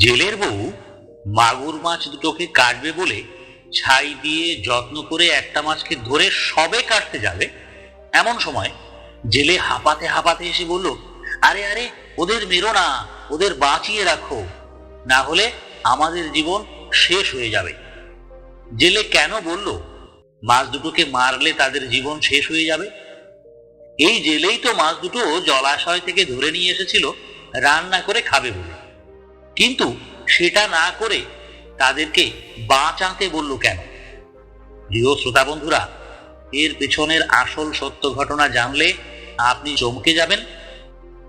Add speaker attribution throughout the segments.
Speaker 1: জেলের বউ মাগুর মাছ দুটোকে কাটবে বলে ছাই দিয়ে যত্ন করে একটা মাছকে ধরে সবে কাটতে যাবে। এমন সময় জেলে হাঁপাতে হাঁপাতে এসে বলল, আরে আরে, ওদের মেরো না, ওদের বাঁচিয়ে রাখো। না হলে আমাদের জীবন শেষ হয়ে যাবে। জেলে কেন বলল, মাছ দুটোকে মারলে তাদের জীবন শেষ হয়ে যাবে? এই জেলেই তো মাছ দুটো জলাশয় থেকে ধরে নিয়ে এসেছিল, রান্না করে খাবে বলে। কিন্তু সেটা না করে তাদেরকে বাঁচাতে বলল কেন? প্রিয় শ্রোতা বন্ধুরা, এর পেছনের আসল সত্য ঘটনা জানলে আপনি চমকে যাবেন,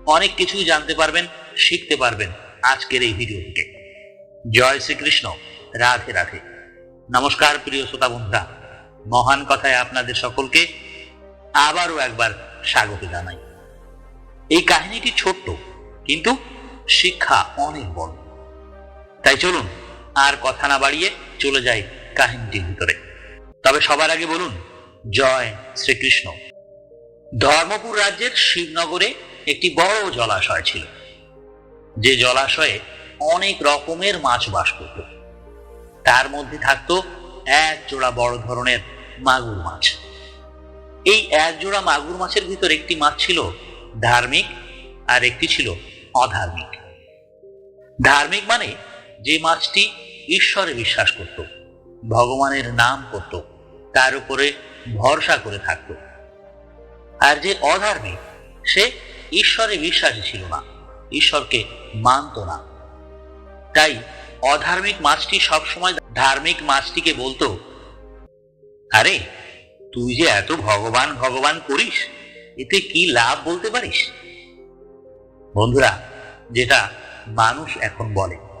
Speaker 1: অনেক কিছুই জানতে পারবেন, শিখতে পারবেন আজকের এই ভিডিও থেকে জয় শ্রীকৃষ্ণ, রাধে রাধে। নমস্কার প্রিয় শ্রোতা বন্ধুরা, মহান কথায় আপনাদের সকলকে আবারও একবার স্বাগত জানাই। এই কাহিনীটি ছোট্ট, কিন্তু শিক্ষা অনেক বড়। তাই চলুন, আর কথা না বাড়িয়ে চলে যাই কাহিনীটির ভিতরে। তবে সবার আগে বলুন, জয় শ্রীকৃষ্ণ। ধর্মপুর রাজ্যের শিবনগরে একটি বড় জলাশয় ছিল, যে জলাশয়ে অনেক রকমের মাছ বাস করত। তার মধ্যে থাকতো এক জোড়া বড় ধরনের মাগুর মাছ। এই এক জোড়া মাগুর মাছের ভিতর একটি মাছ ছিল ধার্মিক, আর একটি ছিল অধার্মিক। ধার্মিক মানে যে মাছটি ঈশ্বরে বিশ্বাস করত, ভগবানের নাম করত, তার উপরে ভরসা করে থাকত। আর যে অধার্মিক, সে ঈশ্বরে বিশ্বাসী ছিল না, ঈশ্বরকে মানত না। তাই অধার্মিক মাছটি সবসময় ধার্মিক মাছটিকে বলতো, আরে, তুই যে এত ভগবান ভগবান করিস, এতে কি লাভ বলতে পারিস? বন্ধুরা, যেটা মানুষ এখন বলে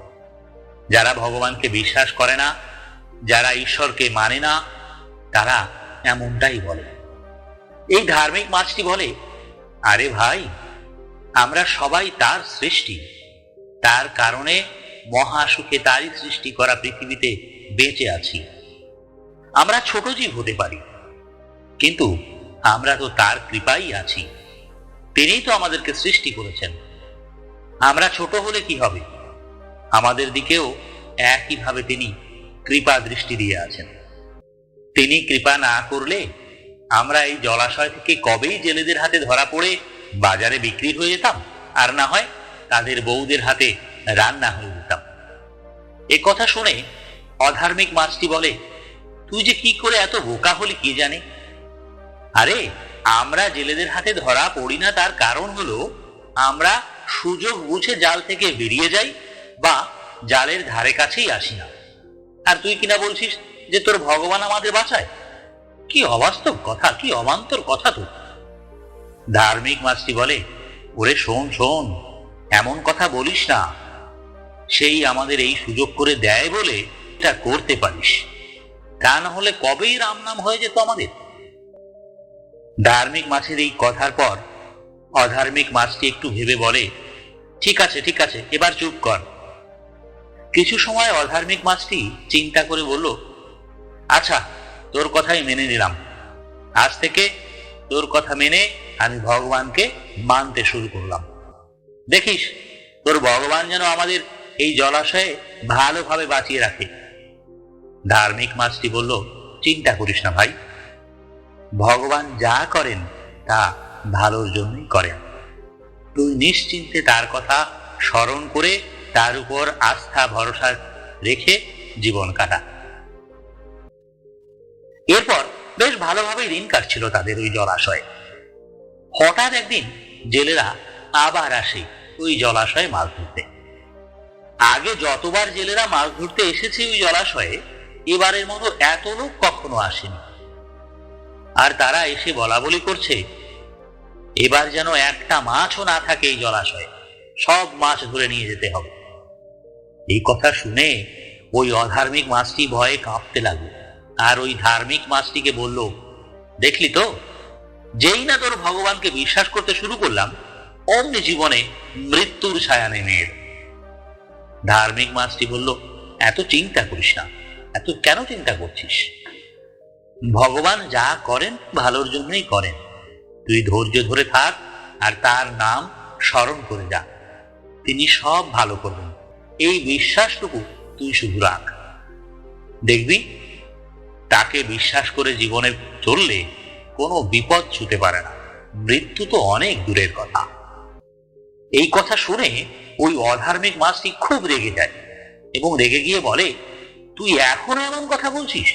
Speaker 1: যারা ভগবানকে বিশ্বাস করে না, যারা ঈশ্বরকে মানে না, তারা এমনটাই বলে। এই ধার্মিক মাছটি বলে, আরে ভাই, আমরা সবাই তার সৃষ্টি। তার কারণে মহাসুখে তারই সৃষ্টি করা পৃথিবীতে বেঁচে আছি। আমরা ছোট জীব হতে পারি, কিন্তু আমরা তো তার কৃপাই আছি। তিনিই তো আমাদেরকে সৃষ্টি করেছেন। আমরা ছোট হলে কি হবে? আমাদের দিকেও একইভাবে তিনি কৃপা দৃষ্টি দিয়ে আছেন। তিনি কৃপা না করলে আমরা এই জলাশয় থেকে কবেই জেলেদের হাতে ধরা পড়ে বাজারে বিক্রি হয়ে যেতাম, আর না হয় তাদের বউদের হাতে রান্না হয়ে যেতাম। এ কথা শুনে অধার্মিক মাছটি বলে, তুই যে কি করে এত বোকা হলি কি জানে? আরে, আমরা জেলেদের হাতে ধরা পড়ি না, তার কারণ হলো আমরা সুযোগ বুঝে জাল থেকে বেরিয়ে যাই বা জালের ধারে কাছেই আসি না। আর তুই কিনা বলছিস যে তোর ভগবান আমাদের বাঁচায়? কি অবাস্তব কথা, কি অবান্তর কথা তো। ধার্মিক মাছটি বলে, ওরে শোন শোন, এমন কথা বলিস না। সেই আমাদের এই সুযোগ করে দেয় বলে এটা করতে পারিস। তা না হলে কবেই রাম নাম হয়ে যেত আমাদের? ধার্মিক মাছের এই কথার পর অধার্মিক মাছটি একটু ভেবে বলে, ঠিক আছে ঠিক আছে, এবার চুপ কর। কিছু সময় অধার্মিক মাছটি চিন্তা করে বলল আচ্ছা তোর কথাই মেনে নিলাম। আজ থেকে তোর কথা মেনে আমি ভগবানকে মানতে শুরু করলাম। দেখিস, তোর ভগবান যেন আমাদের এই জলাশয়ে ভালোভাবে বাঁচিয়ে রাখে। ধার্মিক মাছটি বলল, চিন্তা করিস না ভাই। ভগবান যা করেন, তা ভালোর জন্যই করেন। তুই নিশ্চিন্তে তার কথা স্মরণ করে তার উপর আস্থা, ভরসা রেখে জীবন কাটা। এরপর বেশ ভালোভাবে দিন কাটছিল তাদের ওই জলাশয়ে। হঠাৎ একদিন জেলেরা আবার আসে ওই জলাশয়ে মাছ ধরতে। আগে যতবার জেলেরা মাছ ধরতে এসেছে ওই জলাশয়ে, এবারের মতো এত লোক কখনো আসেনি। আর তারা এসে বলা বলি করছে, এবার যেন একটা মাছও না থাকে এই জলাশয়ে, সব মাছ ধরে নিয়ে যেতে হবে। এই কথা শুনে ওই অধার্মিক মাছটি ভয়ে কাঁপতে লাগল। আর ওই ধার্মিক মাছটিকে বলল, দেখলি তো, যেই না তোর ভগবানকে বিশ্বাস করতে শুরু করলাম, অমনি জীবনে মৃত্যুর ছায়া নেমে ধার্মিক মাছটি বলল, এত চিন্তা করিস না, এত কেন চিন্তা করছিস? ভগবান যা করেন, ভালোর জন্যই করেন। তুই ধৈর্য ধরে থাক আর তার নাম স্মরণ করে যা। তিনি সব ভালো করবেন। এই বিশ্বাসটুকু তুই শুধু রাখ। দেখবি, তাকে বিশ্বাস করে জীবনে চললে কোনো বিপদ ছুতে পারে না। মৃত্যু তো অনেক দূরের কথা। এই কথা শুনে ওই অধার্মিক মাছটি খুব রেগে যায় এবং রেগে গিয়ে বলে, তুই এখনও এমন কথা বলছিস?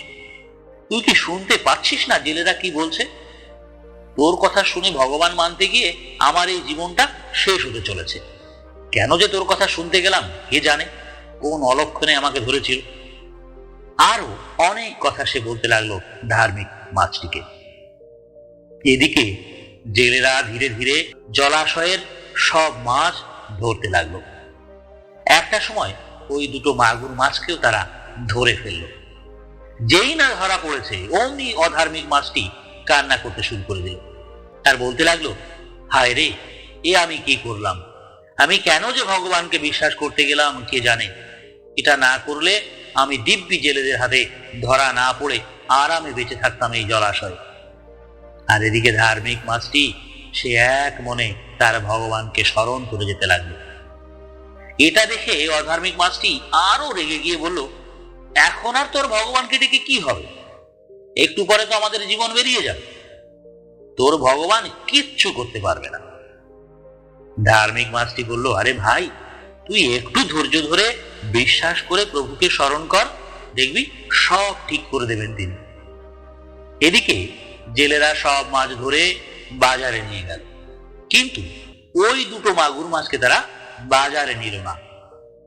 Speaker 1: তুই কি শুনতে পাচ্ছিস না জেলেরা কি বলছে? তোর কথা শুনে ভগবান মানতে গিয়ে আমার এই জীবনটা শেষ হতে চলেছে। কেন যে তোর কথা শুনতে গেলাম, কে জানে? কোন অলক্ষণে আমাকে ধরেছিল? আরও অনেক কথা সে বলতে লাগল ধার্মিক মাছটিকে। এদিকে জেলেরা ধীরে ধীরে জলাশয়ের সব মাছ ধরতে লাগল। একটা সময় ওই দুটো মাগুর মাছকেও তারা ধরে ফেলল। যেই না ধরা পড়েছে, অমনি অধার্মিক মাছটি কান্না করতে শুরু করে দিল। আর বলতে লাগল, হায় রে, এ আমি কি করলাম? আমি কেন যে ভগবানকে বিশ্বাস করতে গেলাম কে জানে। এটা না করলে আমি দিব্যি জেলেদের হাতে ধরা না পড়ে আরামে বেঁচে থাকতাম এই জলাশয়ে। আর এদিকে ধার্মিক মাছটি, সে এক মনে তার ভগবানকে স্মরণ করে যেতে লাগল। এটা দেখে অধার্মিক মাছটি আরও রেগে গিয়ে বলল, এখন আর তোর ভগবানকে ডেকে কি হবে? একটু পরে তো আমাদের জীবন বেরিয়ে যাবে। তোর ভগবান কিচ্ছু করতে পারবে না। ধার্মিক মাছটি বলল, আরে ভাই, তুই একটু ধৈর্য ধরে বিশ্বাস করে প্রভুকে স্মরণ কর, দেখবি সব ঠিক করে দেবেন তিনি। এদিকে জেলেরা সব মাছ ধরে বাজারে নিয়ে গেল। কিন্তু ওই দুটো মাগুর মাছকে তারা বাজারে নিল না।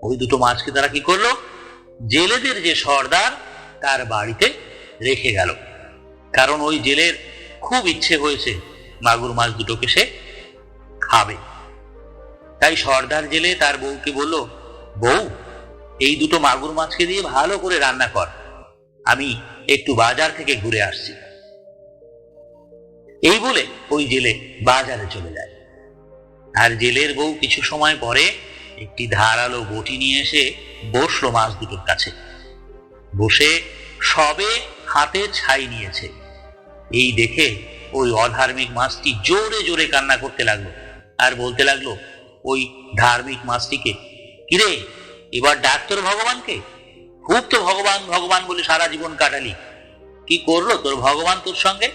Speaker 1: ওই দুটো মাছকে তারা কি করল? জেলেদের যে সর্দার, তার বাড়িতে রেখে গেল। কারণ ওই জেলের খুব ইচ্ছে হয়েছে মাগুর মাছ দুটোকে সে খাবে। তাই সর্দার জেলে তার বউকে বলল, বউ, এই দুটো মাগুর মাছকে দিয়ে ভালো করে রান্না কর। আমি একটু বাজার থেকে ঘুরে আসছি। এই বলে ওই জেলে বাজারে চলে যায়। আর জেলের বউ কিছু সময় পরে একটি ধারালো বটি নিয়ে এসে বসল মাছ দুটোর কাছে। বসে সবে হাতে ছাই নিয়েছে। এই দেখে ওই অধার্মিক মাছটি জোরে জোরে কান্না করতে লাগল। আর বলতে লাগল ওই ধার্মিক মাছটিকে কিরে, এবার ডাক তোর ভগবানকে? খুব তো ভগবান ভগবান বলে সারা জীবন কাটালি। কি করল তোর ভগবান তোর সঙ্গে?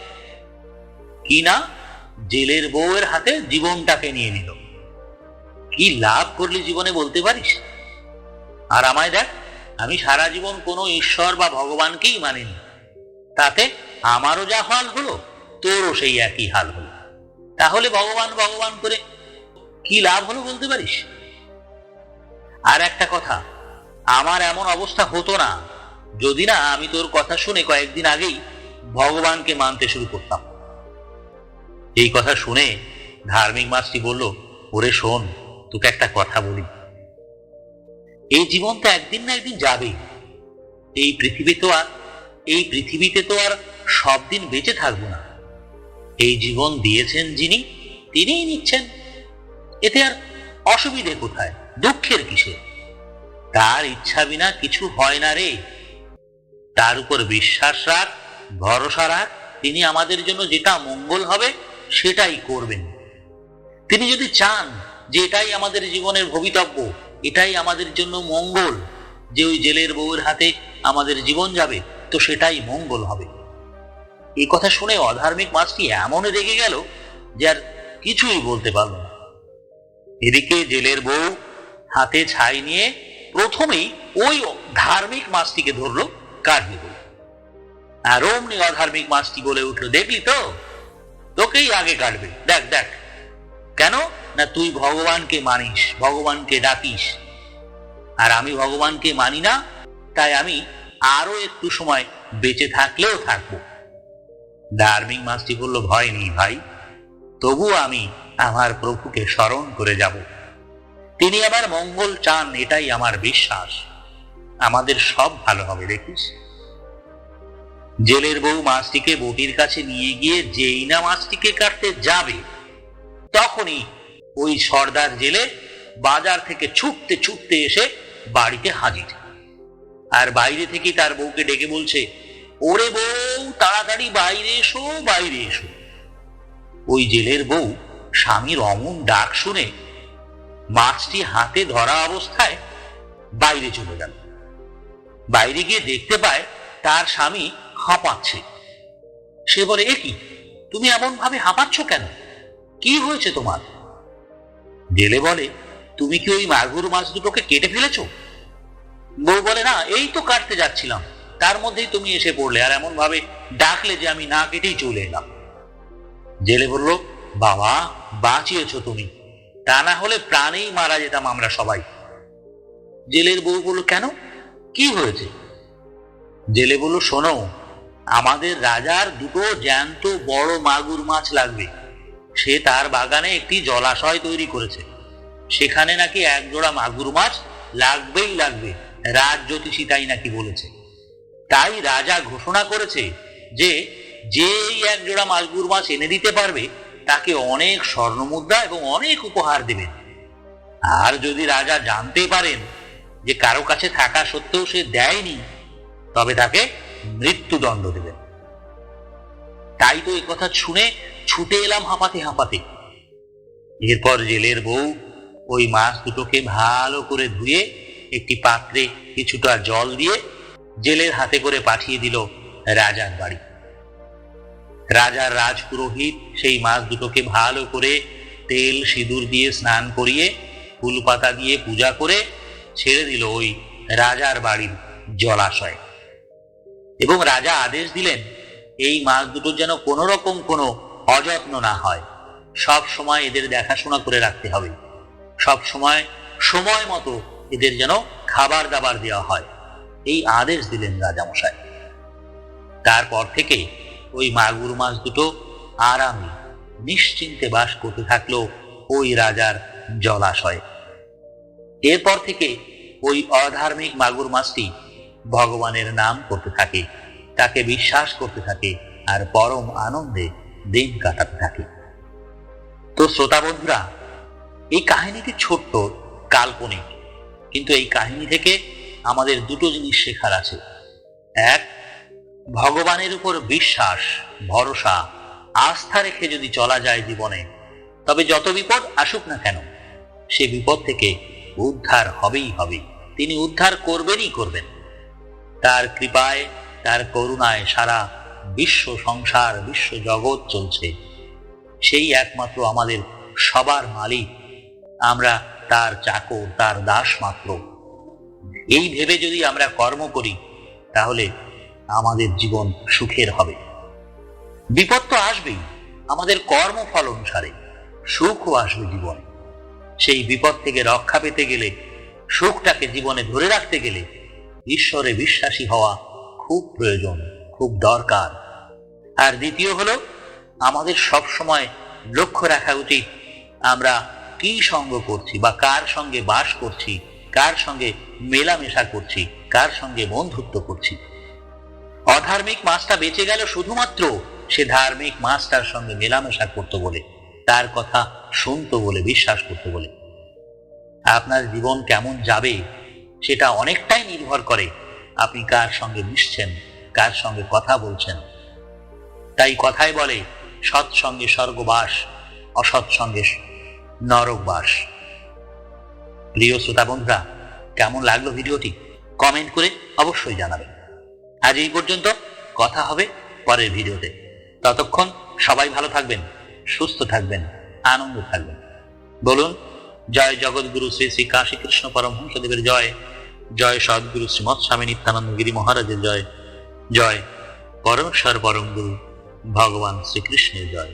Speaker 1: কি না, জেলের বউয়ের হাতে জীবনটাকে নিয়ে নিল। কি লাভ করলি জীবনে বলতে পারিস? আর আমায় দেখ, আমি সারা জীবন কোনো ঈশ্বর বা ভগবানকেই মানিনি। তাতে আমারও যা হাল হলো, তোরও সেই একই হাল হলো। তাহলে ভগবান ভগবান করে কি লাভ হলো বলতে পারিস? আর একটা কথা, আমার এমন অবস্থা হতো না, যদি না আমি তোর কথা শুনে কয়েকদিন আগেই ভগবানকে মানতে শুরু করতাম। এই কথা শুনে ধার্মিক মাছটি বলল, ওরে শোন, তোকে একটা কথা বলি। এই জীবন তো একদিন না একদিন যাবেই। এই পৃথিবী তো আর, এই পৃথিবীতে তো আর সব দিন বেঁচে থাকব না। এই জীবন দিয়েছেন যিনি, তিনিই নিচ্ছেন। এতে আর অসুবিধে কোথায়? দুঃখের কিসে তার ইচ্ছা বিনা কিছু হয় না রে। তার উপর বিশ্বাস রাখ, ভরসা রাখ, তিনি আমাদের জন্য যেটা মঙ্গল হবে, সেটাই করবেন। তিনি যদি চান যে এটাই আমাদের জীবনের ভবিতব্য, এটাই আমাদের জন্য মঙ্গল, যে ওই জেলের বউয়ের হাতে আমাদের জীবন যাবে, তো সেটাই মঙ্গল হবে। এই কথা শুনে অধার্মিক মাছটি এমন রেগে গেল যে আর কিছুই বলতে পারল না। এদিকে জেলের বউ হাতে ছাই নিয়ে প্রথমেই ওই ধার্মিক মাছটিকে ধরলো কাটবে আর অমনি অধার্মিক মাছটি বলে উঠল, দেখলি তো? তোকেই আগে কাটবে। দেখ দেখ। কেন? না, তুই ভগবানকে মানিস, ভগবানকে ডাকিস। আর আমি ভগবানকে মানি না, তাই আমি আরও একটু সময় বেঁচে থাকলেও থাকব। ধার্মিক মাছটি বলল, ভয় নেই ভাই। তবু আমি আমার প্রভুকে স্মরণ করে যাব। তিনি আমার মঙ্গল চান, এটাই আমার বিশ্বাস। আমাদের সব ভালো হবে, দেখিস। জেলের বউ মাছটিকে বটির কাছে নিয়ে গিয়ে যেই না মাছটিকে কাটতে যাবে, তখনই ওই সর্দার জেলে বাজার থেকে ছুটতে ছুটতে এসে বাড়িতে হাজির। আর বাইরে থেকে তার বউকে ডেকে বলছে, ওরে বউ, তাড়াতাড়ি বাইরে এসো বাইরে এসো। ওই জেলের বউ স্বামীর অমন ডাক শুনে মাছটি হাতে ধরা অবস্থায় বাইরে চলে গেল। বাইরে গিয়ে দেখতে পায় তার স্বামী হাঁপাচ্ছে। সে বলে, এ কি? তুমি এমন ভাবে হাঁপাচ্ছ কেন? কি হয়েছে তোমার? জেলে বলে, তুমি কি ওই মাগুর মাছ দুটোকে কেটে ফেলেছ? বউ বলে, না, এই তো কাটতে যাচ্ছিলাম। তার মধ্যেই তুমি এসে পড়লে আর এমন ভাবে ডাকলে যে আমি না কেটেই চলে এলাম। জেলে বলল, বাবা বাঁচিয়েছো তুমি। তা না হলে প্রাণেই মারা যেতাম আমরা সবাই। জেলের বউ বলল, কেন? কি হয়েছে? জেলে বলল, শোনো, আমাদের রাজার দুটো জ্যান্ত বড় মাগুর মাছ লাগবে। সে তার বাগানে একটি জলাশয় তৈরি করেছে। সেখানে নাকি এক জোড়া মাগুর মাছ লাগবেই লাগবে, রাজ জ্যোতিষী তাই নাকি বলেছে। তাই রাজা ঘোষণা করেছে যে যে এই এক জোড়া মাগুর মাছ এনে দিতে পারবে তাকে অনেক স্বর্ণমুদ্রা এবং অনেক উপহার দেবেন। আর যদি রাজা জানতে পারেন যে কারও কাছে থাকা সত্ত্বেও সে দেয়নি, তবে তাকে মৃত্যুদণ্ড দেবেন। তাই তো কথা শুনে ছুটে এলাম হাঁপাতে হাঁপাতে। এরপর জেলের বউ ওই মাছ দুটোকে ভালো করে ধুয়ে একটি পাত্রে কিছুটা জল দিয়ে জেলের হাতে করে পাঠিয়ে দিল রাজার বাড়ি। রাজার রাজ পুরোহিত সেই মাছ দুটোকে ভালো করে তেল, সিঁদুর দিয়ে স্নান করিয়ে ফুল পাতা দিয়ে পূজা করে ছেড়ে দিল ওই রাজার বাড়ির জলাশয়ে। এবং রাজা আদেশ দিলেন, এই মাছ দুটো যেন কোনো রকম কোনো অযত্ন না হয়। সব সময় এদের দেখাশোনা করে রাখতে হবে। সব সময় সময় মতো এদের যেন খাবার দাবার দেওয়া হয়। এই আদেশ দিলেন রাজামশাই। তারপর থেকে ওই মাগুর মাছ দুটো আরামে নিশ্চিন্তে বাস করতে থাকল ওই রাজার জলাশয়ে। এরপর থেকে ওই অধার্মিক মাগুর মাছটি ভগবানের নাম করতে থাকে, তাকে বিশ্বাস করতে থাকে আর পরম আনন্দে দিন কাটাতে থাকে। তো শ্রোতা বন্ধুরা, এই কাহিনীটি ছোট্ট, কাল্পনিক, কিন্তু এই কাহিনী থেকে আমাদের দুটো জিনিস শেখার আছে। এক ভগবানের উপর বিশ্বাস, ভরসা, আস্থা রেখে যদি চলা যায় জীবনে, তবে যত বিপদ আসুক না কেন, সে বিপদ থেকে উদ্ধার হবেই হবে। তিনি উদ্ধার করবেনই করবেন। তার কৃপায়, তার করুণায় সারা বিশ্ব সংসার, বিশ্ব জগৎ চলছে। সেই একমাত্র আমাদের সবার মালিক। আমরা তার চাকর, তার দাস মাত্র। এই ভেবে যদি আমরা কর্ম করি, তাহলে আমাদের জীবন সুখের হবে। বিপদ তো আসবেই, আমাদের কর্মফল অনুসারে সুখও আসবে জীবনে। সেই বিপদ থেকে রক্ষা পেতে গেলে, সুখটাকে জীবনে ধরে রাখতে গেলে ঈশ্বরে বিশ্বাসী হওয়া খুব প্রয়োজন, খুব দরকার। আর দ্বিতীয় হলো, আমাদের সব সময় লক্ষ্য রাখা উচিত, আমরা কি সঙ্গ করছি বা কার সঙ্গে বাস করছি, কার সঙ্গে মেলামেশা করছি, কার সঙ্গে বন্ধুত্ব করছি। অধার্মিক মাছটা বেঁচে গেল শুধুমাত্র সে ধার্মিক মাছটার সঙ্গে মেলামেশা করতো বলে, তার কথা শুনতো বলে, বিশ্বাস করতো বলে। আপনার জীবন কেমন যাবে সেটা অনেকটাই নির্ভর করে আপনি কার সঙ্গে মিশছেন, কার সঙ্গে কথা বলছেন। তাই কথাই বলে সৎসঙ্গে স্বর্গবাস, অসৎ সঙ্গে নরকবাস। প্রিয় শ্রোতা বন্ধুরা, কেমন লাগল ভিডিওটি? কমেন্ট করে অবশ্যই জানাবেন। আজ এই পর্যন্ত। কথা হবে পরের ভিডিওতে। ততক্ষণ সবাই ভালো থাকবেন, সুস্থ থাকবেন, আনন্দ থাকবেন। বলুন, জয় জগৎগুরু শ্রী শ্রী কাশী কৃষ্ণ পরমহংসদেবের জয়। জয় সদ্গুরু শ্রীমৎ স্বামী নিত্যানন্দ গিরি মহারাজের জয়। জয় পরমেশ্বর পরম গুরু ভগবান শ্রীকৃষ্ণের জয়।